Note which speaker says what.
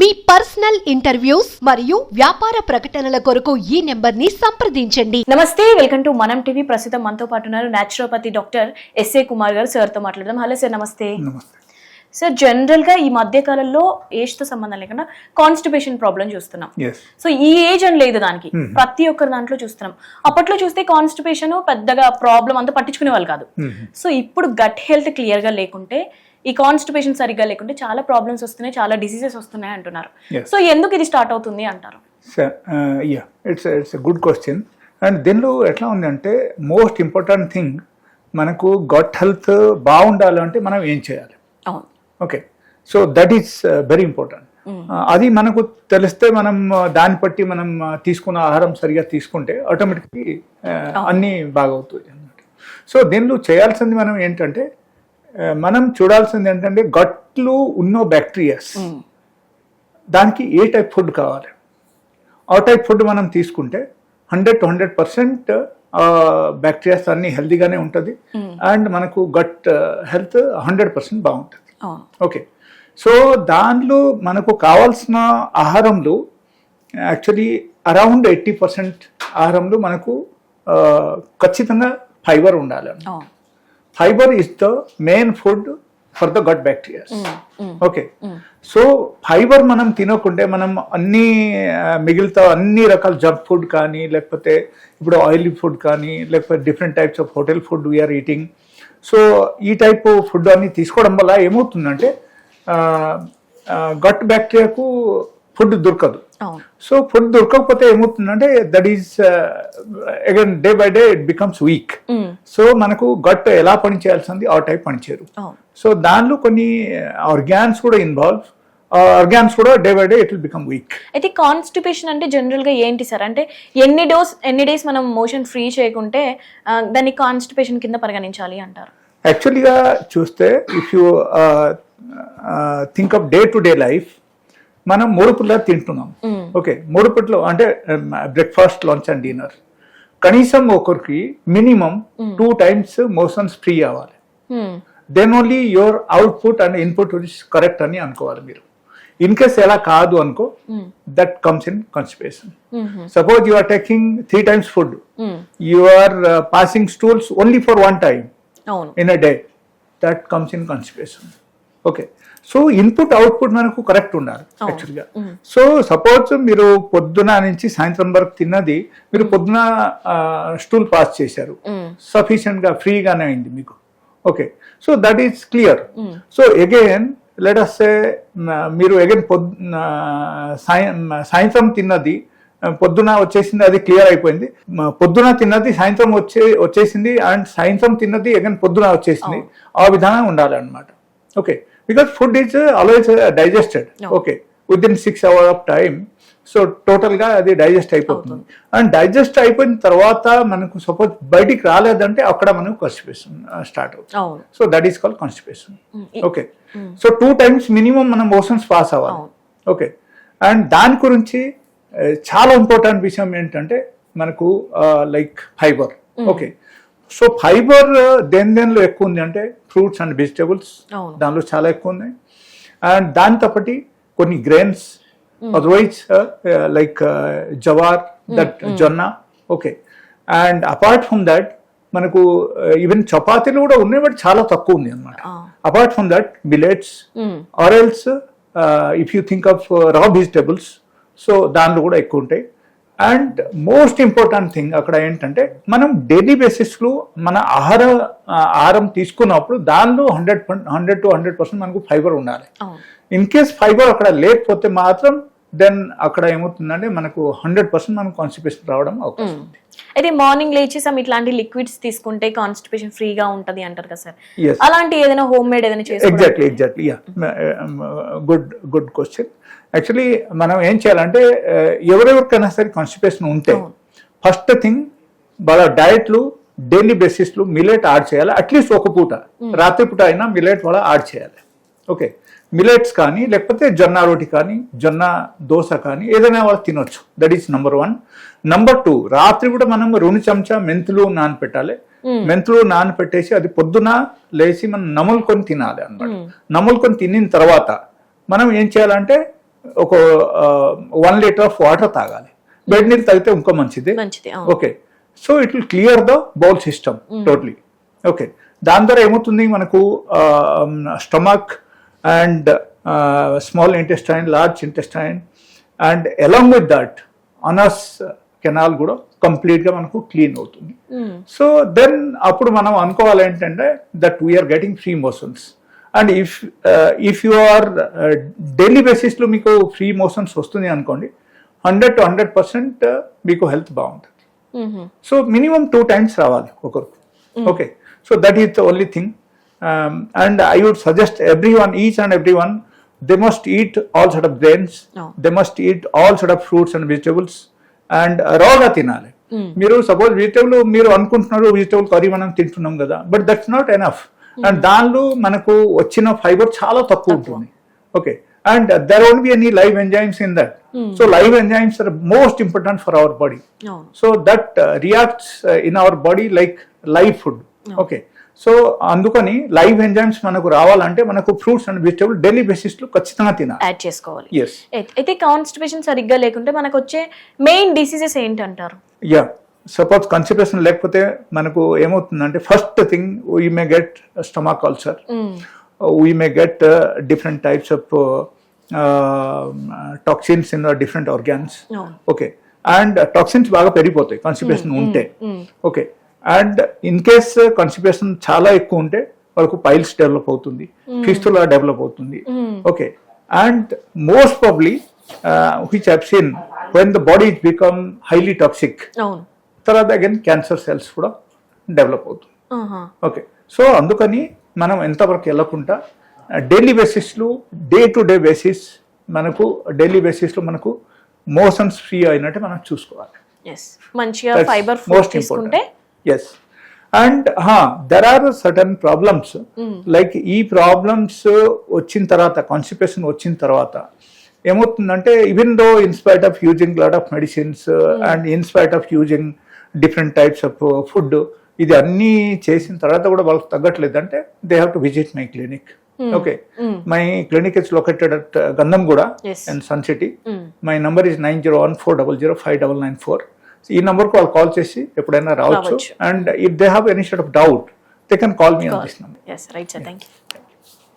Speaker 1: మీ personal interviews మరియు వ్యాపార ప్రకటనల కొరకు ఈ నెంబర్ని సంప్రదించండి.
Speaker 2: నమస్తే వెల్కమ్ టు మనం టీవీ. ప్రస్తుతం మనతో పాటు ఉన్నారు న్యాచురోపతి డాక్టర్ ఎస్ఏ కుమార్ గారు. సార్తో మాట్లాడదాం. హలో సార్ నమస్తే.
Speaker 3: నమస్తే.
Speaker 2: సార్ జనరల్గా ఈ మధ్య కాలంలో ఏజ్తో సంబంధం లేకుండా కాన్స్టిపేషన్ ప్రాబ్లం చూస్తున్నాం. సో ఈ ఏజ్ అని లేదు దానికి. ప్రతి ఒక్కరి దాంట్లో చూస్తున్నాం. అప్పట్లో చూస్తే కాన్స్టిపేషన్ పెద్దగా ప్రాబ్లం అంతా పట్టించుకునే వాళ్ళు కాదు సో ఇప్పుడు గట్ హెల్త్ క్లియర్గా లేకుంటే ఈ కాన్స్టిపేషన్ సరిగ్గా లేకుంటే చాలా ప్రాబ్లమ్స్ వస్తున్నాయి చాలా డిసీజెస్ వస్తున్నాయి అంటున్నారు. సో ఎందుకు ఇది స్టార్ట్ అవుతుంది అంటారు?
Speaker 3: Yeah it's it's good question and దీనిలో ఎట్లా ఉంది అంటే మోస్ట్ ఇంపార్టెంట్ థింగ్ మనకు గట్ హెల్త్ బాగుండాలంటే మనం ఏం చేయాలి?
Speaker 2: అవును.
Speaker 3: Okay so that is very important అది మనకు తెలిస్తే మనం uh, దాన్ని బట్టి మనం uh, తీసుకున్న ఆహారం సరిగా తీసుకుంటే ఆటోమేటిక్లీ అన్నీ బాగవుతాయి అన్నమాట. సో దీనిలో చేయాల్సింది మనం ఏంటంటే uh, మనం చూడాల్సింది ఏంటంటే గట్లు ఉన్న బ్యాక్టీరియాస్ దానికి ఏ టైప్ ఫుడ్ కావాలి? ఆ టైప్ ఫుడ్ మనం తీసుకుంటే hundred to hundred percent bacterias అన్ని హెల్తీగానే ఉంటుంది. అండ్ మనకు గట్ హెల్త్ హండ్రెడ్ పర్సెంట్ బాగుంటుంది. ఓకే సో దానిలో మనకు కావాల్సిన ఆహారంలో యాక్చువల్లీ అరౌండ్ ఎయిటీ పర్సెంట్ ఆహారంలో మనకు ఖచ్చితంగా ఫైబర్ ఉండాలి fibre is the main food for the gut bacterias okay so fibre మనం తినకుంటే మనం అన్ని ఆ, మిగతా అన్ని రకాల జంక్ ఫుడ్ కానీ లేకపోతే ఇప్పుడు ఆయిలీ ఫుడ్ కానీ లేకపోతే different types of hotel food we are eating so ఈ టైప్ ఫుడ్ అన్ని తీసుకోవడం వల్ల ఏమవుతుందంటే గట్ బ్యాక్టీరియాకు ఫుడ్ దొరకదు. సో ఫుడ్ దొరకకపోతే ఏమవుతుందంటే that is again day by day it becomes weak. So మనకు గట్ ఎలా పని చేయాల్సింది ఆ టైప్ పనిచేయరు సో దానిలో కొన్ని ఆర్గాన్స్ కూడా ఇన్వాల్వ్ ఆర్గాన్స్ కూడా day by day it will become weak
Speaker 2: అయితే కాన్స్టిపేషన్ అంటే జనరల్గా ఏంటి సార్? అంటే ఎన్ని డోస్ ఎన్ని డేస్ మనం మోషన్ ఫ్రీ చేయకుంటే దాన్ని కాన్స్టిపేషన్ కింద పరిగణించాలి అంటారు.
Speaker 3: యాక్చువల్గా చూస్తే if you think of day to day life మనం మూడు పుట్ల తింటున్నాం ఓకే మూడు పుట్లు అంటే బ్రేక్ఫాస్ట్ లంచ్ అండ్ డిన్నర్ కనీసం ఒకరికి minimum two times motions free అవ్వాలి. Then only your output and input correct అని అనుకోవాలి మీరు. ఇన్ కేస్ ఎలా కాదు అనుకో that comes in constipation
Speaker 2: Mhm.
Speaker 3: Suppose you are taking three times food. You are passing stools only for one time in a day that comes in constipation okay so input output మనకు correct ఉండాలి యాక్చువల్గా so suppose మీరు పొద్దున నుంచి సాయంత్రం వరకు తిన్నది మీరు పొద్దున స్టూల్ పాస్ చేశారు. సఫిషియెంట్గా ఫ్రీగానే అయింది మీకు. Okay so that is clear so again let us మీరు అగైన్ పొద్దున సాయంత్రం తిన్నది పొద్దున వచ్చేసింది అది క్లియర్ అయిపోయింది. పొద్దున తిన్నది సాయంత్రం వచ్చే వచ్చేసింది అండ్ సాయంత్రం తిన్నది అగైన్ పొద్దున వచ్చేసింది. ఆ విధానం ఉండాలి because food is always digested okay within six hour of time so టోటల్గా అది డైజెస్ట్ అయిపోతుంది. అండ్ డైజెస్ట్ అయిపోయిన తర్వాత మనకు సపోజ్ బయటికి రాలేదంటే అక్కడ మనకు కాన్స్టిపేషన్ స్టార్ట్ అవుతుంది.
Speaker 2: అవును.
Speaker 3: So that is call constipation okay so two times minimum మనం మోషన్స్ పాస్ అవ్వాలి. ఓకే అండ్ దాని గురించి ఆ, చాలా ఇంపార్టెంట్ విషయం ఏంటంటే మనకు like fibre okay so fibre దేని దేనిలో ఎక్కువ ఉంది అంటే ఫ్రూట్స్ అండ్ వెజిటబుల్స్. దానిలో చాలా ఎక్కువ ఉన్నాయి అండ్ దాంతో పాటు కొన్ని grains otherwise like jowar that జొన్న. Okay. And apart from that మనకు ఈవెన్ చపాతీలు కూడా ఉన్నాయి బట్ చాలా తక్కువ ఉంది అనమాట apart from that millets are else if you think of raw vegetables so దానిలో కూడా ఎక్కువ ఉంటాయి. అండ్ మోస్ట్ ఇంపార్టెంట్ థింగ్ అక్కడ ఏంటంటే మనం డైలీ బేసిస్లో మన ఆహార ఆహారం తీసుకున్నప్పుడు దానిలో hundred hundred to hundred percent మనకు ఫైబర్ ఉండాలి. ఇన్ కేస్ ఫైబర్ అక్కడ లేకపోతే మాత్రం దెన్ అక్కడ ఏమవుతుందంటే మనకు హండ్రెడ్ పర్సెంట్ మనకు కాన్స్టిపేషన్ రావడం అవకాశం ఉంది.
Speaker 2: అయితే మార్నింగ్ లేచి సమ్ ఇట్లాంటి లిక్విడ్స్ తీసుకుంటే కాన్స్టిపేషన్ ఫ్రీగా ఉంటది అంటారు కదా సార్. అలాంటి ఏదైనా హోమ్ మేడ్ ఏదైనా
Speaker 3: exactly exactly yeah good good question actually మనం ఏం చేయాలంటే ఎవరెవరికైనా సరే కాన్స్టిపేషన్ ఉంటే ఫస్ట్ థింగ్ వాళ్ళ డయట్లు డైలీ బేసిస్లో మిలెట్ యాడ్ చేయాలి. అట్లీస్ట్ ఒక పూట. రాత్రి పూట అయినా మిలెట్ వాళ్ళ యాడ్ చేయాలి. ఓకే మిలెట్స్ కానీ లేకపోతే జొన్న రోటి కానీ జొన్న దోశ కానీ ఏదైనా వాళ్ళు తినొచ్చు. That is number one number two రాత్రి కూడా మనం రెండు చెంచా మెంతులు నానపెట్టాలి. మెంతులు నానపెట్టేసి అది పొద్దున లేచి మనం నములుకొని తినాలి అన్నమాట. నములుకొని తినిన తర్వాత మనం ఏం చేయాలంటే ఒక వన్ లీటర్ ఆఫ్ వాటర్ తాగాలి. బెడ్ నీళ్ళు తాగితే ఇంకా మంచిది. Okay so it will clear the bowel system totally okay దాని ద్వారా ఏమవుతుంది? మనకు stomach and small intestine large intestine and along with that anus canal కూడా కంప్లీట్గా మనకు క్లీన్ అవుతుంది. సో దెన్ అప్పుడు మనం అనుకోవాలి ఏంటంటే that we are getting free motions and if if you are daily బేసిస్లో మీకు ఫ్రీ మోషన్స్ వస్తుంది అనుకోండి హండ్రెడ్ టు హండ్రెడ్ పర్సెంట్ మీకు హెల్త్ బాగుంటుంది. సో మినిమం టూ టైమ్స్ రావాలి ఒకరికి okay so that is the only thing and I would suggest every one each and every one they must eat all sort of grains
Speaker 2: Oh.
Speaker 3: They must eat all sort of fruits and vegetables and రాగా తినాలి. మీరు suppose vegetable మీరు అనుకుంటున్నారు vegetable curry మనం తింటున్నాం కదా but that's not enough and దానిలో మనకు వచ్చిన ఫైబర్ చాలా తక్కువ ఉంటుంది. Okay and there won't be any live enzymes in that so live enzymes are most important for our body so that reacts in our body like live food okay so అందుకని live enzymes మనకు రావాలంటే మనకు fruits and vegetable daily బేసిస్లో ఖచ్చితంగా తినాలి.
Speaker 2: Add చేసుకోవాలి. అయితే constipation సరిగ్గా లేకుంటే మనకు వచ్చే మెయిన్ డిసీజెస్ ఏంటంటారు?
Speaker 3: యా సపోజ్ కాన్స్టిపేషన్ లేకపోతే మనకు ఏమవుతుందంటే first thing we may get stomach ulcer. We may get different types of toxins in different organs okay and toxins బాగా పెరిగిపోతాయి కాన్స్టిపేషన్ ఉంటే.
Speaker 2: మ్మ్.
Speaker 3: Okay and in case constipation చాలా ఎక్కువ ఉంటే వాళ్ళకు పైల్స్ డెవలప్ అవుతుంది. ఫిస్తులా డెవలప్ అవుతుంది. Okay and most probably which have seen when the body become highly toxic తర్వాత అగైన్ క్యాన్సర్ సెల్స్ కూడా డెవలప్ అవుతుంది. ఓకే సో అందుకని మనం ఎంతవరకు వెళ్ళకుండా డైలీ బేసిస్లో డే టు డే బేసిస్ మనకు డైలీ బేసిస్లో మనకు మోషన్స్ ఫ్రీ అయినట్టు మనం చూసుకోవాలి.
Speaker 2: మంచిగా fibre
Speaker 3: most important yes and there are certain problems like ఈ ప్రాబ్లమ్స్ వచ్చిన తర్వాత కాన్స్టిపేషన్ వచ్చిన తర్వాత ఏమవుతుందంటే even though in spite of using lot of medicines and in spite of using different types of food ఇది అన్నీ చేసిన తర్వాత కూడా వాళ్ళకి తగ్గట్లేదు. అంటే they have to visit my clinic okay my clinic is located at Gandhamguda. And Sun City. My number is nine zero one four double zero five double nine four ఈ నంబర్కి వాళ్ళు కాల్ చేసి ఎప్పుడైనా
Speaker 2: రావచ్చు.
Speaker 3: And if they have any sort of doubt they can call me on this number
Speaker 2: yes right sir thank you